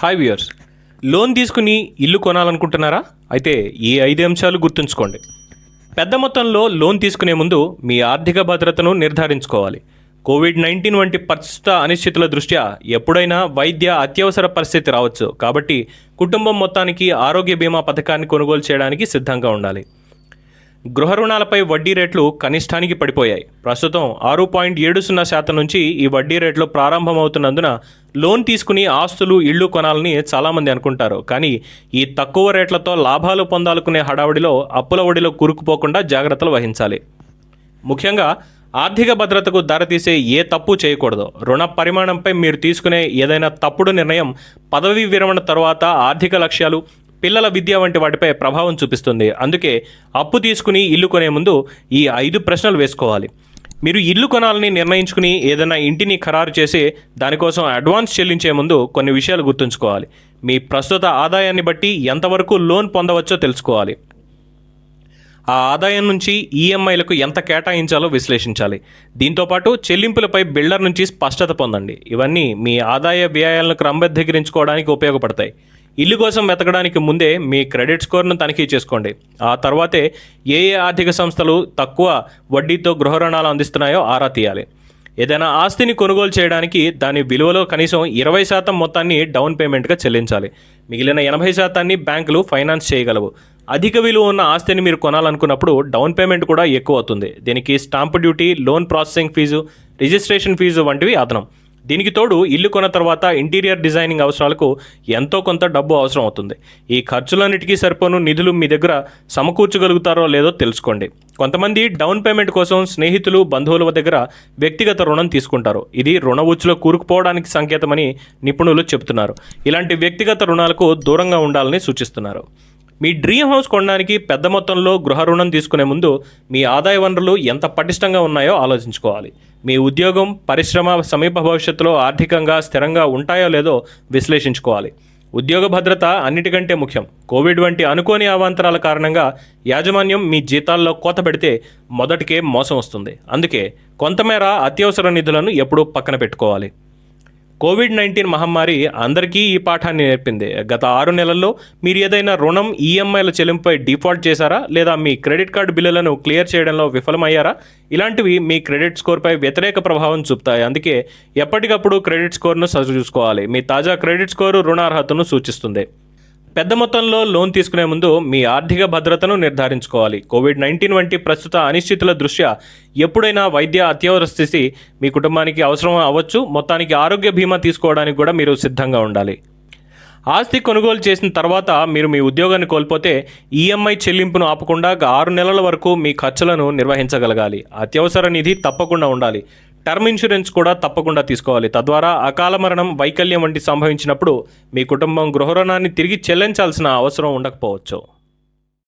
Hi viewers loan తీసుకుని ఇల్లు కొనాలనుకుంటున్నారా? అయితే ఈ ఐదు అంశాలు గుర్తుంచుకోండి. పెద్ద మొత్తంలో లోన్ తీసుకునే ముందు మీ ఆర్థిక భద్రతను నిర్ధారించుకోవాలి. కోవిడ్ నైన్టీన్ వంటి ప్రస్తుత అనిశ్చితుల దృష్ట్యా ఎప్పుడైనా వైద్య అత్యవసర పరిస్థితి రావచ్చు. కాబట్టి కుటుంబం మొత్తానికి ఆరోగ్య బీమా పథకాన్ని కొనుగోలు చేయడానికి సిద్ధంగా ఉండాలి. గృహ రుణాలపై వడ్డీ రేట్లు కనిష్టానికి పడిపోయాయి. ప్రస్తుతం ఆరు పాయింట్ ఏడు సున్నా శాతం నుంచి ఈ వడ్డీ రేట్లు ప్రారంభమవుతున్నందున లోన్ తీసుకుని ఆస్తులు ఇళ్ళు కొనాలని చాలామంది అనుకుంటారు. కానీ ఈ తక్కువ రేట్లతో లాభాలు పొందాలనుకునే హడావుడిలో అప్పుల ఒడిలో కూరుకుపోకుండా జాగ్రత్తలు వహించాలి. ముఖ్యంగా ఆర్థిక భద్రతకు దారితీసే ఏ తప్పు చేయకూడదు. రుణ పరిమాణంపై మీరు తీసుకునే ఏదైనా తప్పుడు నిర్ణయం పదవీ విరమణ తర్వాత ఆర్థిక లక్ష్యాలు పిల్లల విద్య వంటి వాటిపై ప్రభావం చూపిస్తుంది. అందుకే అప్పు తీసుకుని ఇల్లు కొనే ముందు ఈ ఐదు ప్రశ్నలు వేసుకోవాలి. మీరు ఇల్లు కొనాలని నిర్ణయించుకుని ఏదైనా ఇంటిని ఖరారు చేసి దానికోసం అడ్వాన్స్ చెల్లించే ముందు కొన్ని విషయాలు గుర్తుంచుకోవాలి. మీ ప్రస్తుత ఆదాయాన్ని బట్టి ఎంతవరకు లోన్ పొందవచ్చో తెలుసుకోవాలి. ఆ ఆదాయం నుంచి ఈఎంఐలకు ఎంత కేటాయించాలో విశ్లేషించాలి. దీంతోపాటు చెల్లింపులపై బిల్డర్ నుంచి స్పష్టత పొందండి. ఇవన్నీ మీ ఆదాయ వ్యయాలను క్రమబద్ధీకరించుకోవడానికి ఉపయోగపడతాయి. ఇల్లు కోసం వెతకడానికి ముందే మీ క్రెడిట్ స్కోర్ను తనిఖీ చేసుకోండి. ఆ తర్వాతే ఏ ఏ ఆర్థిక సంస్థలు తక్కువ వడ్డీతో గృహ రుణాలు అందిస్తున్నాయో ఆరా తీయాలి. ఏదైనా ఆస్తిని కొనుగోలు చేయడానికి దాని విలువలో కనీసం ఇరవై శాతం మొత్తాన్ని డౌన్ పేమెంట్గా చెల్లించాలి. మిగిలిన ఎనభై శాతాన్ని బ్యాంకులు ఫైనాన్స్ చేయగలవు. అధిక విలువ ఉన్న ఆస్తిని మీరు కొనాలనుకున్నప్పుడు డౌన్ పేమెంట్ కూడా ఎక్కువ అవుతుంది. దీనికి stamp duty loan processing fee registration fee వంటివి అదనం. దీనికి తోడు ఇల్లు కొన్న తర్వాత ఇంటీరియర్ డిజైనింగ్ అవసరాలకు ఎంతో కొంత డబ్బు అవసరం అవుతుంది. ఈ ఖర్చులన్నిటికీ సరిపోను నిధులు మీ దగ్గర సమకూర్చగలుగుతారో లేదో తెలుసుకోండి. కొంతమంది డౌన్ పేమెంట్ కోసం స్నేహితులు బంధువుల దగ్గర వ్యక్తిగత రుణం తీసుకుంటారు. ఇది రుణ ఉచ్చులో కూరుకుపోవడానికి సంకేతమని నిపుణులు చెబుతున్నారు. ఇలాంటి వ్యక్తిగత రుణాలకు దూరంగా ఉండాలని సూచిస్తున్నారు. మీ డ్రీమ్ హౌస్ కొనడానికి పెద్ద మొత్తంలో గృహ రుణం తీసుకునే ముందు మీ ఆదాయ వనరులు ఎంత పటిష్టంగా ఉన్నాయో ఆలోచించుకోవాలి. మీ ఉద్యోగం పరిశ్రమ సమీప భవిష్యత్తులో ఆర్థికంగా స్థిరంగా ఉంటాయో లేదో విశ్లేషించుకోవాలి. ఉద్యోగ భద్రత అన్నిటికంటే ముఖ్యం. కోవిడ్ వంటి అనుకోని అవాంతరాల కారణంగా యాజమాన్యం మీ జీతాల్లో కోత పెడితే మొదటికే మోసం వస్తుంది. అందుకే కొంతమేర అత్యవసర నిధులను ఎప్పుడూ పక్కన పెట్టుకోవాలి. కోవిడ్ నైన్టీన్ మహమ్మారి అందరికీ ఈ పాఠాన్ని నేర్పింది. గత ఆరు నెలల్లో మీరు ఏదైనా రుణం ఈఎంఐల చెల్లింపుపై డిఫాల్ట్ చేశారా? లేదా మీ క్రెడిట్ కార్డు బిల్లులను క్లియర్ చేయడంలో విఫలమయ్యారా? ఇలాంటివి మీ క్రెడిట్ స్కోర్పై వ్యతిరేక ప్రభావం చూపుతాయి. అందుకే ఎప్పటికప్పుడు క్రెడిట్ స్కోర్ను సరిచూసుకోవాలి మీ తాజా క్రెడిట్ స్కోరు రుణార్హతను సూచిస్తుంది. పెద్ద మొత్తంలో లోన్ తీసుకునే ముందు మీ ఆర్థిక భద్రతను నిర్ధారించుకోవాలి. కోవిడ్ నైన్టీన్ వంటి ప్రస్తుత అనిశ్చితుల దృష్ట్యా ఎప్పుడైనా వైద్య అత్యవసర స్థితి మీ కుటుంబానికి అవసరం అవ్వచ్చు. మొత్తానికి ఆరోగ్య బీమా తీసుకోవడానికి కూడా మీరు సిద్ధంగా ఉండాలి. ఆస్తి కొనుగోలు చేసిన తర్వాత మీరు మీ ఉద్యోగాన్ని కోల్పోతే ఈఎంఐ చెల్లింపును ఆపకుండా ఆరు నెలల వరకు మీ ఖర్చులను నిర్వహించగలగాలి. అత్యవసర నిధి తప్పకుండా ఉండాలి. టర్మ్ ఇన్సూరెన్స్ కూడా తప్పకుండా తీసుకోవాలి. తద్వారా అకాల మరణం వైకల్యం వంటి సంభవించినప్పుడు మీ కుటుంబం గృహ రుణాన్ని తిరిగి చెల్లించాల్సిన అవసరం ఉండకపోవచ్చు.